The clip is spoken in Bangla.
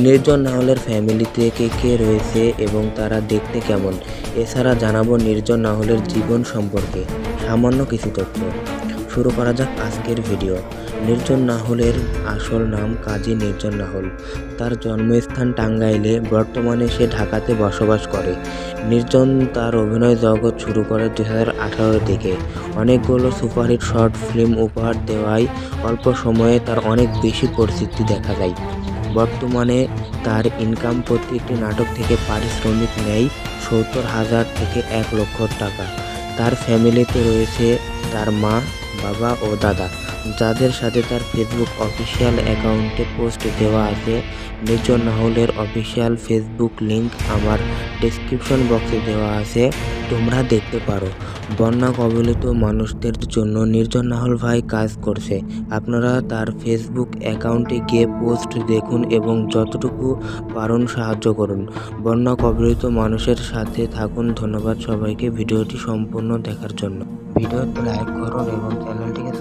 নির্জন নাহলের ফ্যামিলিতে কে কে রয়েছে এবং তারা দেখতে কেমন? এছাড়া জানাব নির্জন নাহলের জীবন সম্পর্কে। সামান্য কিছু তথ্য। শুরু করা যাক আজকের ভিডিও নির্জন নাহলের আসল নাম কাজী নির্জন নাহল। তার জন্মস্থান টাঙ্গাইলে, বর্তমানে সে ঢাকাতে বসবাস করে। নির্জন তার অভিনয় জগৎ শুরু করে দু হাজার আঠারো থেকে অনেকগুলো সুপারহিট শর্ট ফিল্ম উপহার দেওয়ায় অল্প সময়ে তার অনেক বেশি পরিচিতি দেখা যায়। বর্তমানে তার ইনকাম প্রতি একটি নাটক থেকে পারিশ্রমিক নেয় সত্তর হাজার থেকে এক লক্ষ টাকা। তার ফ্যামিলিতে রয়েছে তার মা, বাবা ও দাদা। যাদের সাথে তার ফেসবুক অফিসিয়াল অ্যাকাউন্টে পোস্ট দেওয়া আছে নির্জন নাহলের অফিসিয়াল ফেসবুক লিংক আমার ডেসক্রিপশন বক্সে দেওয়া আছে, তোমরা দেখতে পারো। বন্যা কবলিত মানুষদের জন্য নির্জন নাহল ভাই কাজ করছে। আপনারা তার ফেসবুক অ্যাকাউন্টে গিয়ে পোস্ট দেখুন এবং যতটুকু পারুন সাহায্য করুন। বন্যা কবলিত মানুষের সাথে থাকুন। ধন্যবাদ সবাইকে ভিডিওটি সম্পূর্ণ দেখার জন্য। ভিডিওতে লাইক করুন এবং চ্যানেলটিকে